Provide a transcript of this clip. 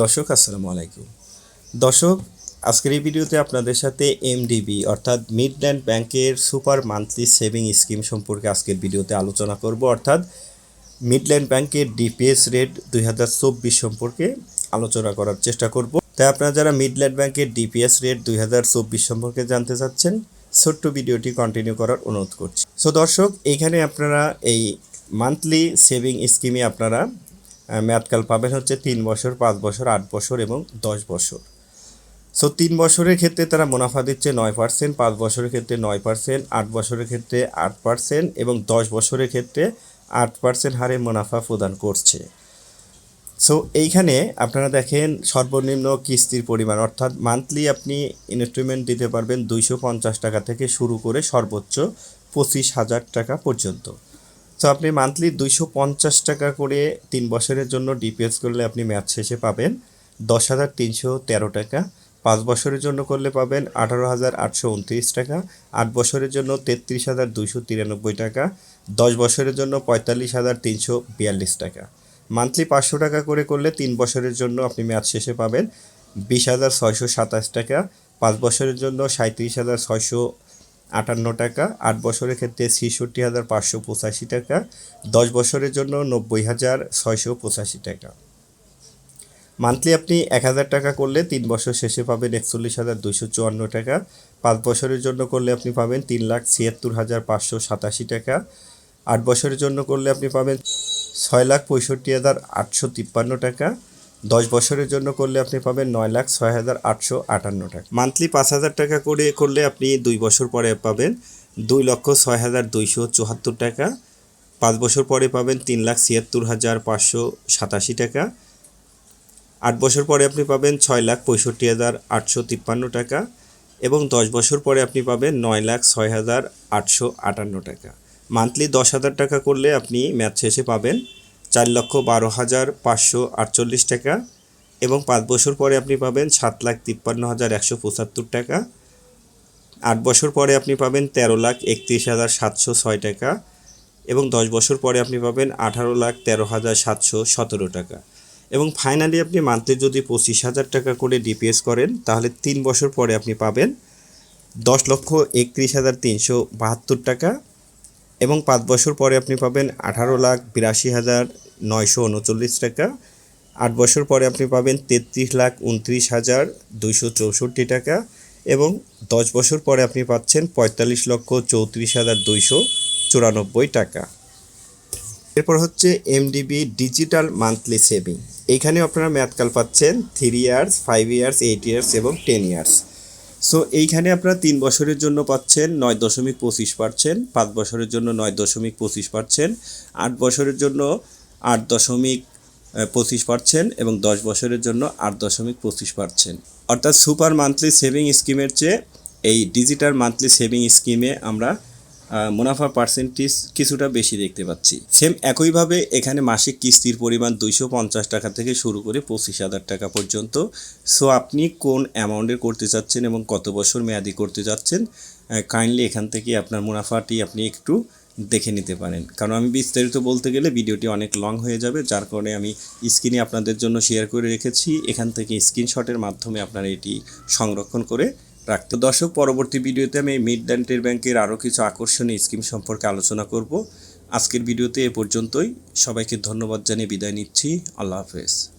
দর্শক, আসসালামু আলাইকুম। দর্শক, আজকের এই ভিডিওতে আপনাদের সাথে এমডিবি অর্থাৎ মিডল্যান্ড ব্যাংকের সুপার মান্থলি সেভিং স্কিম সম্পর্কে আজকের ভিডিওতে আলোচনা করব। অর্থাৎ মিডল্যান্ড ব্যাংকের ডিপিএস রেট দুই হাজার চব্বিশ সম্পর্কে আলোচনা করার চেষ্টা করব। তাই আপনারা যারা মিডল্যান্ড ব্যাংকের ডিপিএস রেট দুই হাজার চব্বিশ সম্পর্কে জানতে চাচ্ছেন, ছোট্ট ভিডিওটি কন্টিনিউ করার অনুরোধ করছি। সো দর্শক এইখানে আপনারা এই মান্থলি সেভিং স্কিমে আপনারা মেয়াদকাল পাবেন হচ্ছে তিন বছর, পাঁচ বছর, আট বছর এবং দশ বছর। সো তিন বছরের ক্ষেত্রে তারা মুনাফা দিচ্ছে নয় পার্সেন্ট পাঁচ বছরের ক্ষেত্রে নয় পার্সেন্ট আট বছরের ক্ষেত্রে আট পার্সেন্ট এবং দশ বছরের ক্ষেত্রে আট পার্সেন্ট হারে মুনাফা প্রদান করছে। সো এইখানে আপনারা দেখেন সর্বনিম্ন কিস্তির পরিমাণ, অর্থাৎ মান্থলি আপনি ইনস্টলমেন্ট দিতে পারবেন দুইশো পঞ্চাশ টাকা থেকে শুরু করে সর্বোচ্চ পঁচিশ হাজার টাকা পর্যন্ত। সো আপনি মান্থলি দুইশো পঞ্চাশ টাকা করে তিন বছরের জন্য ডিপিএস করলে আপনি ম্যাচ শেষে পাবেন দশ হাজার তিনশো তেরো টাকা। পাঁচ বছরের জন্য করলে পাবেন আঠারো হাজার আটশো উনত্রিশ টাকা। আট বছরের জন্য তেত্রিশ হাজার দুইশো তিরানব্বই টাকা। দশ বছরের জন্য পঁয়তাল্লিশ হাজার তিনশো বিয়াল্লিশ টাকা। মান্থলি পাঁচশো টাকা করে করলে তিন বছরের জন্য আপনি ম্যাচ শেষে পাবেন বিশ হাজার ছয়শো সাতাশ টাকা। পাঁচ বছরের জন্য সাঁত্রিশ হাজার ছয়শো আটান্ন টাকা, আট বছরের ক্ষেত্রে ছেষট্টি হাজার পাঁচশো পঁচাশি টাকা, দশ বছরের জন্য নব্বই হাজার ছয়শো পঁচাশি টাকা। মান্থলি আপনি এক হাজার টাকা করলে তিন বছর শেষে পাবেন একচল্লিশ হাজার দুইশো চুয়ান্ন টাকা, পাঁচ বছরের জন্য করলে আপনি পাবেন তিন লাখ ছিয়াত্তর হাজার পাঁচশো সাতাশি টাকা, আট বছরের জন্য করলে আপনি পাবেন ছয় লাখ পঁয়ষট্টি হাজার আটশো তিপ্পান্ন টাকা দশ বছরের জন্য করলে আপনি পাবেন নয় লাখ ছয় হাজার আটশো আটান্ন টাকা। মান্থলি পাঁচ হাজার টাকা করে করলে আপনি দুই বছর পরে পাবেন দুই লক্ষ ছয় হাজার দুইশো চুয়াত্তর টাকা। পাঁচ বছর পরে পাবেন তিন লাখ ছিয়াত্তর হাজার পাঁচশো সাতাশি টাকা। আট বছর পরে আপনি পাবেন ছয় লাখ পঁয়ষট্টি হাজার আটশো তিপ্পান্ন টাকা এবং দশ বছর পরে আপনি পাবেন নয় লাখ ছয় হাজার আটশো আটান্ন টাকা। মান্থলি দশ হাজার টাকা করলে আপনি ম্যাচ শেষে পাবেন চার লক্ষ বারো হাজার পাঁচশো আটচল্লিশ টাকা এবং পাঁচ বছর পরে আপনি পাবেন সাত লাখ তিপ্পান্ন হাজার একশো পঁচাত্তর টাকা। আট বছর পরে আপনি পাবেন তেরো লাখ একত্রিশ হাজার সাতশো ছয় টাকা এবং দশ বছর পরে আপনি পাবেন আঠারো লাখ তেরো হাজার সাতশো সতেরো টাকা। এবং ফাইনালি আপনি মান্থলি যদি পঁচিশ হাজার টাকা করে ডিপিএস করেন, তাহলে তিন বছর পরে আপনি পাবেন দশ লক্ষ একত্রিশ হাজার তিনশো বাহাত্তর টাকা এবং পাঁচ বছর পরে আপনি পাবেন আঠারো লাখ বিরাশি হাজার নয়শো উনচল্লিশ টাকা। আট বছর পরে আপনি পাবেন তেত্রিশ লাখ উনত্রিশ হাজার দুইশো চৌষট্টি টাকা এবং দশ বছর পরে আপনি পাচ্ছেন পঁয়তাল্লিশ লক্ষ চৌত্রিশ হাজার দুইশো চুরানব্বই টাকা। এরপর হচ্ছে এমডিবি ডিজিটাল মান্থলি সেভিং এইখানে আপনারা মেয়াদকাল পাচ্ছেন three years five years eight years এবং টেন ইয়ার্স সো এইখানে আপনারা তিন বছরের জন্য পাচ্ছেন নয় দশমিক পঁচিশ পার্সেন্ট, পাঁচ বছরের জন্য নয় দশমিক পঁচিশ পার্সেন্ট, আট বছরের জন্য আট দশমিক পঁচিশ পার্সেন্ট এবং দশ বছরের জন্য আট দশমিক পঁচিশ পার্সেন্ট। অর্থাৎ সুপার মান্থলি সেভিং স্কিমের চেয়ে এই ডিজিটাল মান্থলি সেভিং স্কিমে আমরা মুনাফা পার্সেন্টেজ কিছুটা বেশি দেখতে পাচ্ছি। সেম একইভাবে এখানে মাসিক কিস্তির পরিমাণ দুইশো পঞ্চাশ টাকা থেকে শুরু করে পঁচিশ হাজার টাকা পর্যন্ত। সো আপনি কোন অ্যামাউন্টের করতে চাচ্ছেন এবং কত বছর মেয়াদি করতে যাচ্ছেন কাইন্ডলি এখান থেকে আপনার মুনাফাটি আপনি একটু দেখে নিতে পারেন। কারণ আমি বিস্তারিত বলতে গেলে ভিডিওটি অনেক লং হয়ে যাবে, যার কারণে আমি স্ক্রিনে আপনাদের জন্য শেয়ার করে রেখেছি। এখান থেকে স্ক্রিনশটের মাধ্যমে আপনারা এটি সংরক্ষণ করে রাখতে। দর্শক, পরবর্তী ভিডিওতে আমি মিডল্যান্ডের ব্যাংকের আরও কিছু আকর্ষণীয় স্কিম সম্পর্কে আলোচনা করব। আজকের ভিডিওতে এ পর্যন্তই। সবাইকে ধন্যবাদ জানিয়ে বিদায় নিচ্ছি। আল্লাহ হাফেজ।